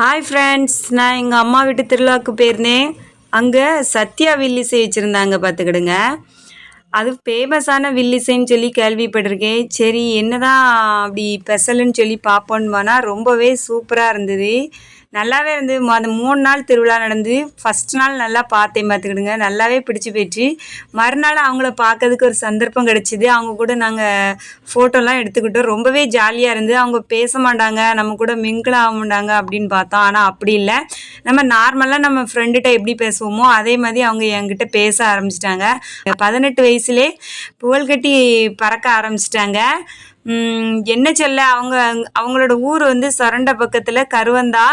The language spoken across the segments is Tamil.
ஹாய் ஃப்ரெண்ட்ஸ் நான் எங்கள் அம்மா வீட்டு திருவிழாவுக்கு போயிருந்தேன். அங்கே சத்யா வில்லிசை வச்சுருந்தாங்க பார்த்துக்கிடுங்க. அது ஃபேமஸான வில்லிசைன்னு சொல்லி கேள்விப்பட்டிருக்கேன். சரி என்னதான் அப்படி ஸ்பெஷல்னு சொல்லி பார்ப்போன்னு போனால் ரொம்பவே சூப்பராக இருந்தது. நல்லாவே இருந்து அந்த மூணு நாள் திருவிழா நடந்து ஃபஸ்ட் நாள் நல்லா பார்த்தேன் பார்த்துக்கிடுங்க. நல்லாவே பிடிச்சி போயிடுச்சு மறுநாள் அவங்கள பார்க்கறதுக்கு ஒரு சந்தர்ப்பம் கிடச்சிது. அவங்க கூட நாங்கள் ஃபோட்டோலாம் எடுத்துக்கிட்டோம். ரொம்பவே ஜாலியாக இருந்து அவங்க பேச மாட்டாங்க. நம்ம கூட மிங்கிள் ஆக மாட்டாங்க அப்படின்னு பார்த்தோம். ஆனால் அப்படி இல்லை. நம்ம நார்மலாக நம்ம ஃப்ரெண்டுகிட்ட எப்படி பேசுவோமோ அதே மாதிரி அவங்க என்கிட்ட பேச ஆரம்பிச்சிட்டாங்க. பதினெட்டு வயசுலே புகழ்கட்டி பறக்க ஆரம்பிச்சிட்டாங்க. என்ன சொல்ல அவங்க அவங்களோட ஊர் வந்து சொரண்ட பக்கத்தில் கருவந்தா.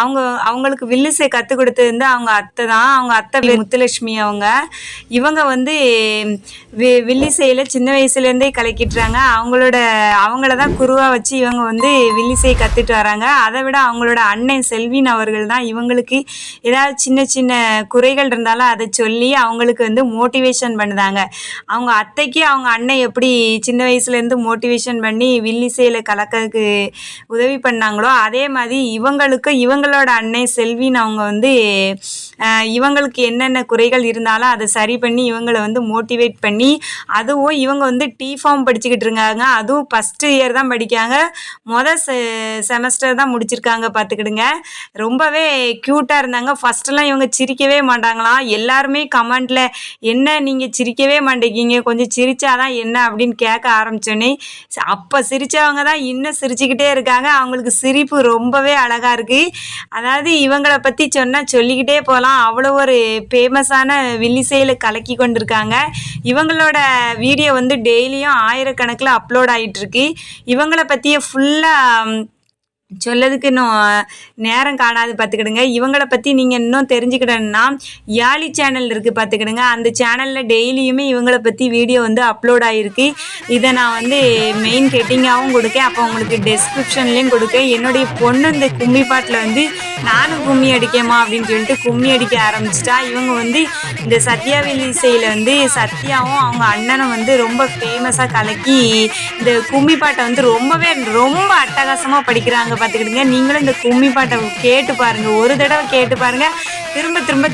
அவங்க அவங்களுக்கு வில்லிசை கற்றுக் கொடுத்தது வந்து அவங்க அத்தை தான். அவங்க அத்தை பேர் முத்துலட்சுமி அவங்க. இவங்க வந்து வி வில்லிசையில் சின்ன வயசுலேருந்தே கலக்கிட்டுறாங்க. அவங்களோட அவங்கள தான் குருவாக வச்சு இவங்க வந்து வில்லிசை கற்றுட்டு வராங்க. அதை விட அவங்களோட அண்ணன் செல்வின் அவர்கள் தான் இவங்களுக்கு ஏதாவது சின்ன சின்ன குறைகள் இருந்தாலும் அதை சொல்லி அவங்களுக்கு வந்து மோட்டிவேஷன் பண்ணுதாங்க. அவங்க அத்தைக்கு அவங்க அண்ணன் எப்படி சின்ன வயசுலேருந்து மோட்டிவேஷன் பண்ணி வில்லிசையில் கலக்கிறதுக்கு உதவி பண்ணாங்களோ அதே மாதிரி இவங்களுக்கு இவங்களோட அன்னை செல்வின்னு அவங்க வந்து இவங்களுக்கு என்னென்ன குறைகள் இருந்தாலும் அதை சரி பண்ணி இவங்களை வந்து மோட்டிவேட் பண்ணி அதுவும் இவங்க வந்து டி ஃபார்ம் படிச்சுக்கிட்டு இருக்காங்க. அதுவும் ஃபஸ்ட்டு இயர் தான் படிக்காங்க மொதல் செ செமஸ்டர் தான் முடிச்சிருக்காங்க பார்த்துக்கிடுங்க. ரொம்பவே க்யூட்டாக இருந்தாங்க. ஃபஸ்ட்டெல்லாம் இவங்க சிரிக்கவே மாட்டாங்களாம். எல்லாருமே கமெண்டில் என்ன நீங்கள் சிரிக்கவே மாட்டேங்கிங்க கொஞ்சம் சிரிச்சாதான் என்ன? அப்படின்னு கேட்க ஆரம்பிச்சோன்னே அப்போ சிரித்தவங்க தான் இன்னும் சிரிச்சுக்கிட்டே இருக்காங்க. அவங்களுக்கு சிரிப்பு ரொம்பவே அழகாக இருக்குது அதாவது இவங்களை பற்றி சொன்னால் சொல்லிக்கிட்டே போகலாம் அவ்வளோ ஒரு ஃபேமஸான வில்லிசையில் கலக்கி கொண்டிருக்காங்க. இவங்களோட வீடியோ வந்து டெய்லியும் ஆயிரக்கணக்கில் அப்லோட் ஆகிட்டுருக்கு இவங்களை பற்றிய ஃபுல்லாக சொல்லதுக்கு இன்னும் நேரம் காணாது பார்த்துக்கிடுங்க. இவங்களை பற்றி நீங்கள் இன்னும் தெரிஞ்சுக்கிடணும்னா யாழி சேனல் இருக்குது பார்த்துக்கிடுங்க. அந்த சேனலில் டெய்லியுமே இவங்களை பற்றி வீடியோ வந்து அப்லோட் ஆகிருக்கு இதை நான் வந்து மெயின் ஹெட்டிங்காகவும் கொடுக்கேன். அப்போ உங்களுக்கு டெஸ்கிரிப்ஷன்லேயும் கொடுக்கேன். என்னுடைய பொண்ணு இந்த கும்மி பாட்டில் வந்து நானும் கும்மி அடிக்கேமா அப்படின்னு சொல்லிட்டு கும்மி அடிக்க ஆரம்பிச்சிட்டா. இவங்க வந்து இந்த சத்யாவில் இசையில் வந்து சத்யாவும் அவங்க அண்ணனும் வந்து ரொம்ப ஃபேமஸாக கலக்கி இந்த கும்மி பாட்டை வந்து ரொம்பவே ரொம்ப அட்டகாசமாக படிக்கிறாங்க பார்த்துக்கிடுங்க நீங்களும் இந்த கும்மி பாட்டை கேட்டு பாருங்க ஒரு தடவை கேட்டு பாருங்க திரும்ப திரும்ப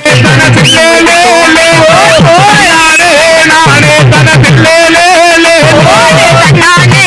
நானே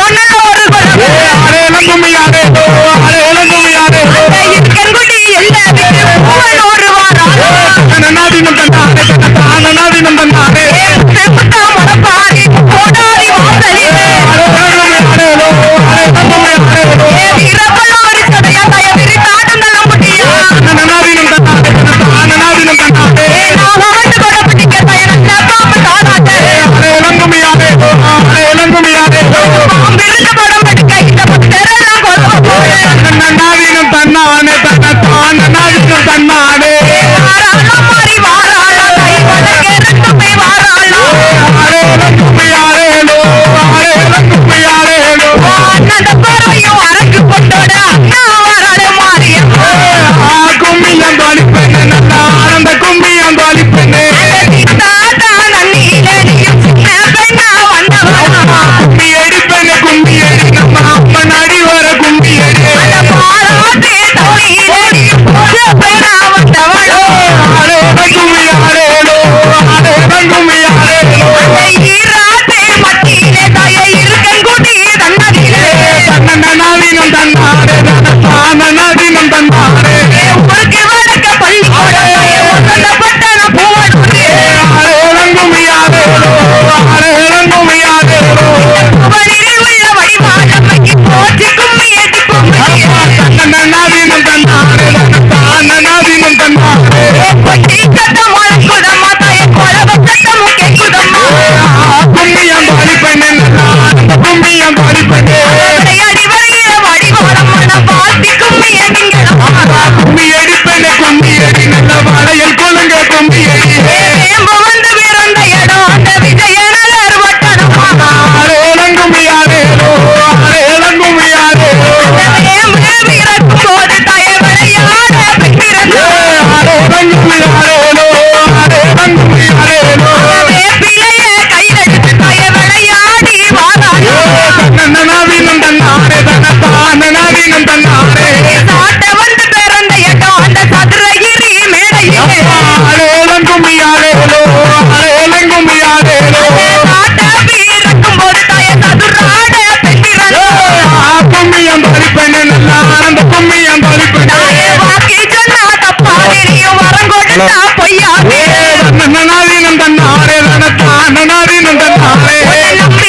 ஒன்னு ஒரு யாரே யாரே Hey, hey,